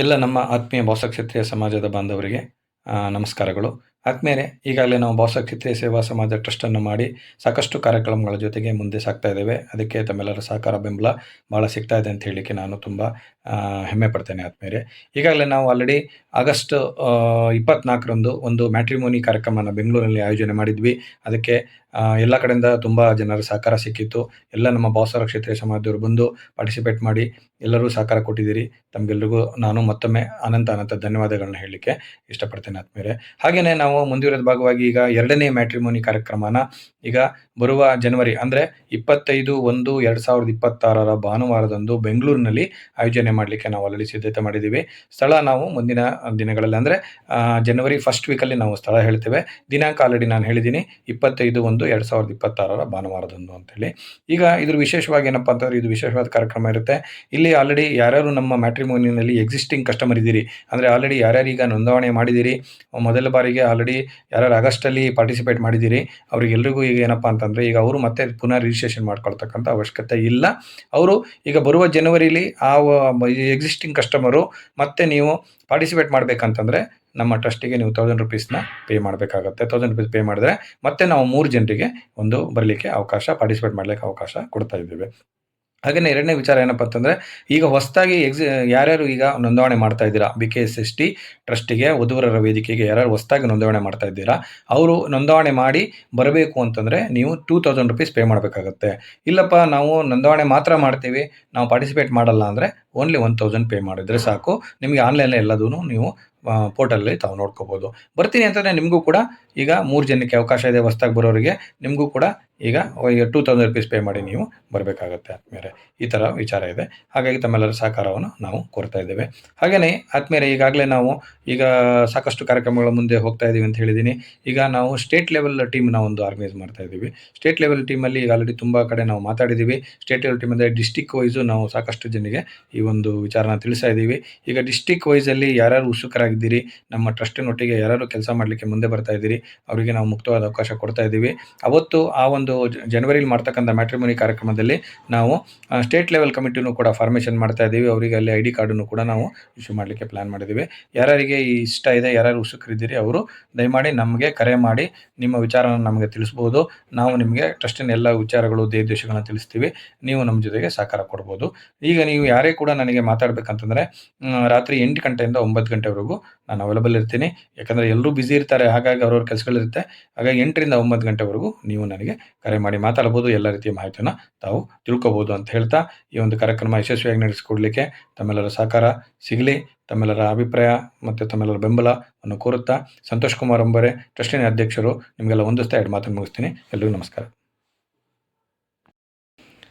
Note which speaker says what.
Speaker 1: ಎಲ್ಲ ನಮ್ಮ ಆತ್ಮೀಯ ಭಾವಸಕ್ಷತ್ರಿಯ ಸಮಾಜದ ಬಾಂಧವರಿಗೆ ನಮಸ್ಕಾರಗಳು. ಆದ್ಮೇಲೆ ಈಗಾಗಲೇ ನಾವು ಬಾಸ ಕ್ಷೇತ್ರೀಯ ಸೇವಾ ಸಮಾಜ ಟ್ರಸ್ಟನ್ನು ಮಾಡಿ ಸಾಕಷ್ಟು ಕಾರ್ಯಕ್ರಮಗಳ ಜೊತೆಗೆ ಮುಂದೆ ಸಾಗ್ತಾ ಇದ್ದೇವೆ. ಅದಕ್ಕೆ ತಮ್ಮೆಲ್ಲರ ಸಹಕಾರ, ಬೆಂಬಲ ಭಾಳ ಸಿಗ್ತಾ ಇದೆ ಅಂತ ಹೇಳಲಿಕ್ಕೆ ನಾನು ತುಂಬ ಹೆಮ್ಮೆ ಪಡ್ತೇನೆ ಆದ್ಮೇಲೆ. ಈಗಾಗಲೇ ನಾವು ಆಲ್ರೆಡಿ ಆಗಸ್ಟ್ ಇಪ್ಪತ್ನಾಲ್ಕರಂದು ಒಂದು ಮ್ಯಾಟ್ರಿಮೋನಿ ಕಾರ್ಯಕ್ರಮನ ಬೆಂಗಳೂರಲ್ಲಿ ಆಯೋಜನೆ ಮಾಡಿದ್ವಿ. ಅದಕ್ಕೆ ಎಲ್ಲ ಕಡೆಯಿಂದ ತುಂಬ ಜನರ ಸಹಕಾರ ಸಿಕ್ಕಿತ್ತು. ಎಲ್ಲ ನಮ್ಮ ಭಾವಸಾರ ಕ್ಷೇತ್ರೀಯ ಸಮಾಜದವರು ಬಂದು ಪಾರ್ಟಿಸಿಪೇಟ್ ಮಾಡಿ ಎಲ್ಲರೂ ಸಹಕಾರ ಕೊಟ್ಟಿದ್ದೀರಿ. ತಮಗೆಲ್ಲರಿಗೂ ನಾನು ಮತ್ತೊಮ್ಮೆ ಅನಂತ ಅನಂತ ಧನ್ಯವಾದಗಳನ್ನ ಹೇಳಲಿಕ್ಕೆ ಇಷ್ಟಪಡ್ತೇನೆ ಆದ್ಮೇಲೆ. ಹಾಗೆಯೇ ನಾವು ಮುಂದುವರೆದ ಭಾಗವಾಗಿ ಈಗ ಎರಡನೇ ಮ್ಯಾಟ್ರಿಮೋನಿ ಕಾರ್ಯಕ್ರಮನ ಈಗ ಬರುವ ಜನವರಿ ಅಂದರೆ ಇಪ್ಪತ್ತೈದು ಒಂದು ಎರಡು ಸಾವಿರದ ಇಪ್ಪತ್ತಾರರ ಭಾನುವಾರದಂದು ಬೆಂಗಳೂರಿನಲ್ಲಿ ಆಯೋಜನೆ ಮಾಡಲಿಕ್ಕೆ ನಾವು ಆಲ್ರೆಡಿ ಸಿದ್ಧತೆ ಮಾಡಿದ್ದೀವಿ. ಸ್ಥಳ ನಾವು ಮುಂದಿನ ದಿನಗಳಲ್ಲಿ ಅಂದರೆ ಜನವರಿ ಫಸ್ಟ್ ವೀಕಲ್ಲಿ ನಾವು ಸ್ಥಳ ಹೇಳ್ತೇವೆ. ದಿನಾಂಕ ಆಲ್ರೆಡಿ ನಾನು ಹೇಳಿದ್ದೀನಿ, ಇಪ್ಪತ್ತೈದು ಒಂದು ಎರಡು ಸಾವಿರದ ಇಪ್ಪತ್ತಾರರ ಭಾನುವಾರದಂದು ಅಂತೇಳಿ. ಈಗ ಇದ್ರ ವಿಶೇಷವಾಗಿ ಏನಪ್ಪ ಅಂತಂದರೆ ಇದು ವಿಶೇಷವಾದ ಕಾರ್ಯಕ್ರಮ ಇರುತ್ತೆ. ಇಲ್ಲಿ ಆಲ್ರೆಡಿ ಯಾರ್ಯಾರು ನಮ್ಮ ಮ್ಯಾಟ್ರಿಮೋನಿನಲ್ಲಿ ಎಕ್ಸಿಸ್ಟಿಂಗ್ ಕಸ್ಟಮರ್ ಇದ್ದೀರಿ, ಅಂದರೆ ಆಲ್ರೆಡಿ ಯಾರ್ಯಾರು ಈಗ ನೋಂದಣಿ ಮಾಡಿದ್ದೀರಿ, ಮೊದಲ ಬಾರಿಗೆ ಯಾರ್ಯಾರು ಆಗಸ್ಟಲ್ಲಿ ಪಾರ್ಟಿಸಿಪೇಟ್ ಮಾಡಿದ್ದೀರಿ, ಅವರಿಗೆಲ್ರಿಗೂ ಈಗ ಏನಪ್ಪ ಅಂತಂದರೆ, ಈಗ ಅವರು ಮತ್ತೆ ಪುನಃ ರಿಜಿಸ್ಟ್ರೇಷನ್ ಮಾಡ್ಕೊಳ್ತಕ್ಕಂಥ ಅವಶ್ಯಕತೆ ಇಲ್ಲ. ಅವರು ಈಗ ಬರುವ ಜನವರಿಲಿ ಆ ಎಕ್ಸಿಸ್ಟಿಂಗ್ ಕಸ್ಟಮರು ಮತ್ತೆ ನೀವು ಪಾರ್ಟಿಸಿಪೇಟ್ ಮಾಡಬೇಕಂತಂದರೆ, ನಮ್ಮ ಟ್ರಸ್ಟಿಗೆ ನೀವು ತೌಸಂಡ್ ರುಪೀಸ್ನ ಪೇ ಮಾಡಬೇಕಾಗತ್ತೆ. ತೌಸಂಡ್ ರುಪೀಸ್ ಪೇ ಮಾಡಿದ್ರೆ ಮತ್ತೆ ನಾವು ಮೂರು ಜನರಿಗೆ ಒಂದು ಬರಲಿಕ್ಕೆ ಅವಕಾಶ ಪಾರ್ಟಿಸಿಪೇಟ್ ಮಾಡಲಿಕ್ಕೆ ಅವಕಾಶ ಕೊಡ್ತಾ ಇದ್ದೇವೆ. ಹಾಗೆಯೇ ಎರಡನೇ ವಿಚಾರ ಏನಪ್ಪ ಅಂತಂದರೆ ಈಗ ಹೊಸದಾಗಿ ಎಕ್ಸಿ ಯಾರ್ಯಾರು ಈಗ ನೋಂದಣಿ ಮಾಡ್ತಾ ಇದ್ದೀರಾ? B K S S T ಟ್ರಸ್ಟಿಗೆ, ವಧುವರರ ವೇದಿಕೆಗೆ ಯಾರ್ಯಾರು ಹೊಸದಾಗಿ ನೋಂದಣಿ ಮಾಡ್ತಾ ಇದ್ದೀರಾ? ಅವರು ನೋಂದಣಿ ಮಾಡಿ ಬರಬೇಕು ಅಂತಂದರೆ ನೀವು ಟೂ ತೌಸಂಡ್ ರುಪೀಸ್ ಪೇ ಮಾಡಬೇಕಾಗತ್ತೆ. ಇಲ್ಲಪ್ಪ, ನಾವು ನೋಂದಣಿ ಮಾತ್ರ ಮಾಡ್ತೀವಿ, ನಾವು ಪಾರ್ಟಿಸಿಪೇಟ್ ಮಾಡಲ್ಲ ಅಂದರೆ ಓನ್ಲಿ ಒನ್ ತೌಸಂಡ್ ಪೇ ಮಾಡಿದರೆ ಸಾಕು. ನಿಮಗೆ ಆನ್ಲೈನಲ್ಲಿ ಎಲ್ಲದೂ ನೀವು ಪೋರ್ಟಲಲ್ಲಿ ತಾವು ನೋಡ್ಕೋಬೋದು. ಬರ್ತೀನಿ ಅಂತಂದರೆ ನಿಮಗೂ ಕೂಡ ಈಗ ಮೂರು ಜನಕ್ಕೆ ಅವಕಾಶ ಇದೆ ಹೊಸ್ದಾಗಿ ಬರೋರಿಗೆ. ನಿಮಗೂ ಕೂಡ ಈಗ ಟೂ ತೌಸಂಡ್ ರುಪೀಸ್ ಪೇ ಮಾಡಿ ನೀವು ಬರಬೇಕಾಗತ್ತೆ ಆತ್ಮೀಯರೇ. ಈ ಥರ ವಿಚಾರ ಇದೆ. ಹಾಗಾಗಿ ತಮ್ಮೆಲ್ಲರ ಸಹಕಾರವನ್ನು ನಾವು ಕೊಡ್ತಾ ಇದ್ದೇವೆ. ಹಾಗೆಯೇ ಆತ್ಮೀಯರೇ, ಈಗಾಗಲೇ ನಾವು ಈಗ ಸಾಕಷ್ಟು ಕಾರ್ಯಕ್ರಮಗಳ ಮುಂದೆ ಹೋಗ್ತಾ ಇದ್ದೀವಿ ಅಂತ ಹೇಳಿದ್ದೀನಿ. ಈಗ ನಾವು ಸ್ಟೇಟ್ ಲೆವೆಲ್ ಟೀಮ್ನ ಒಂದು ಆರ್ಗನೈಸ್ ಮಾಡ್ತಾ ಇದ್ದೀವಿ ಸ್ಟೇಟ್ ಲೆವೆಲ್ ಟೀಮಲ್ಲಿ ಈಗ ಆಲ್ರೆಡಿ ತುಂಬ ಕಡೆ ನಾವು ಮಾತಾಡಿದ್ದೀವಿ ಸ್ಟೇಟ್ ಲೆವೆಲ್ ಟೀಮ್ ಅಂದರೆ ಡಿಸ್ಟಿಕ್ ವೈಸು ನಾವು ಸಾಕಷ್ಟು ಜನರಿಗೆ ಈ ಒಂದು ವಿಚಾರನ ತಿಳಿಸ್ತಾ ಇದ್ದೀವಿ. ಈಗ ಡಿಸ್ಟಿಕ್ ವೈಸಲ್ಲಿ ಯಾರ್ಯಾರು ಉತ್ಸುಕರಾಗಿದ್ದೀರಿ, ನಮ್ಮ ಟ್ರಸ್ಟಿನೊಟ್ಟಿಗೆ ಯಾರು ಕೆಲಸ ಮಾಡಲಿಕ್ಕೆ ಮುಂದೆ ಬರ್ತಾ ಇದ್ದೀರಿ, ಅವರಿಗೆ ನಾವು ಮುಕ್ತವಾದ ಅವಕಾಶ ಕೊಡ್ತಾ ಇದ್ದೀವಿ. ಅವತ್ತು ಆ ಒಂದು ಜನವರಿಲಿ ಮಾಡ್ತಕ್ಕಂಥ ಮ್ಯಾಟ್ರಿಮೋನಿ ಕಾರ್ಯಕ್ರಮದಲ್ಲಿ ನಾವು ಸ್ಟೇಟ್ ಲೆವೆಲ್ ಕಮಿಟಿನೂ ಕೂಡ ಫಾರ್ಮೇಷನ್ ಮಾಡ್ತಾ ಇದ್ದೀವಿ. ಅವರಿಗೆ ಅಲ್ಲಿ ಐ ಡಿ ಕಾರ್ಡನ್ನು ಕೂಡ ನಾವು ಇಶ್ಯೂ ಮಾಡಲಿಕ್ಕೆ ಪ್ಲಾನ್ ಮಾಡಿದ್ದೀವಿ. ಯಾರ್ಯಾರಿಗೆ ಈ ಇಷ್ಟ ಇದೆ, ಯಾರ್ಯಾರು ಉತ್ಸುಕರಿದ್ದೀರಿ, ಅವರು ದಯಮಾಡಿ ನಮಗೆ ಕರೆ ಮಾಡಿ, ನಿಮ್ಮ ವಿಚಾರನ ನಮಗೆ ತಿಳಿಸ್ಬೋದು. ನಾವು ನಿಮಗೆ ಟ್ರಸ್ಟಿನ ಎಲ್ಲ ವಿಚಾರಗಳು ದೇಶಗಳನ್ನ ತಿಳಿಸ್ತೀವಿ. ನೀವು ನಮ್ಮ ಜೊತೆಗೆ ಸಹಕಾರ ಕೊಡ್ಬೋದು. ಈಗ ನೀವು ಯಾರೇ ಕೂಡ ನನಗೆ ಮಾತಾಡಬೇಕಂತಂದರೆ ರಾತ್ರಿ ಎಂಟು ಗಂಟೆಯಿಂದ ಒಂಬತ್ತು ಗಂಟೆವರೆಗೂ ನಾನು ಅವೈಲಬಲ್ ಇರ್ತೀನಿ. ಯಾಕಂದರೆ ಎಲ್ಲರೂ ಬ್ಯುಸಿ ಇರ್ತಾರೆ, ಹಾಗಾಗಿ ಅವ್ರವ್ರ ಕೆಲಸಗಳಿರುತ್ತೆ. ಹಾಗಾಗಿ ಎಂಟರಿಂದ ಒಂಬತ್ತು ಗಂಟೆವರೆಗೂ ನೀವು ನನಗೆ ಕರೆ ಮಾಡಿ ಮಾತಾಡ್ಬೋದು, ಎಲ್ಲ ರೀತಿಯ ಮಾಹಿತಿಯನ್ನು ತಾವು ತಿಳ್ಕೊಬೋದು ಅಂತ ಹೇಳ್ತಾ ಈ ಒಂದು ಕಾರ್ಯಕ್ರಮ ಯಶಸ್ವಿಯಾಗಿ ನಡೆಸಿಕೊಡ್ಲಿಕ್ಕೆ ತಮ್ಮೆಲ್ಲರ ಸಹಕಾರ ಸಿಗಲಿ, ತಮ್ಮೆಲ್ಲರ ಅಭಿಪ್ರಾಯ ಮತ್ತು ತಮ್ಮೆಲ್ಲರ ಬೆಂಬಲವನ್ನು ಕೋರುತ್ತಾ, ಸಂತೋಷ್ ಕುಮಾರ್ ಅಂಬರೆ, ಟ್ರಸ್ಟಿನ ಅಧ್ಯಕ್ಷರು, ನಿಮಗೆಲ್ಲ ಹೊಂದಿಸ್ತಾ ಎರಡು ಮಾತನ್ನು ಮುಗಿಸ್ತೀನಿ. ಎಲ್ಲರಿಗೂ ನಮಸ್ಕಾರ.